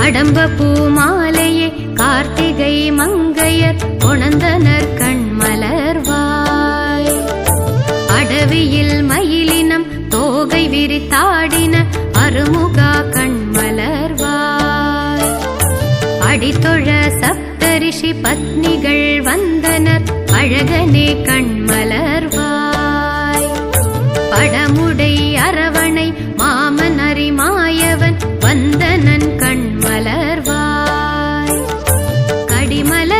கடம்ப பூமாலையே கார்த்திகை மங்கையர் கொணந்தனர் கண் மலர்வாய் அடவியில் மயிலினம் தோகை விரித்தாடின அருமுகா கண் மலர்வாய் அடித்தொழ சப்தரிஷி பத்னிகள் வந்தனர் அழகனே கண் மலர் மலை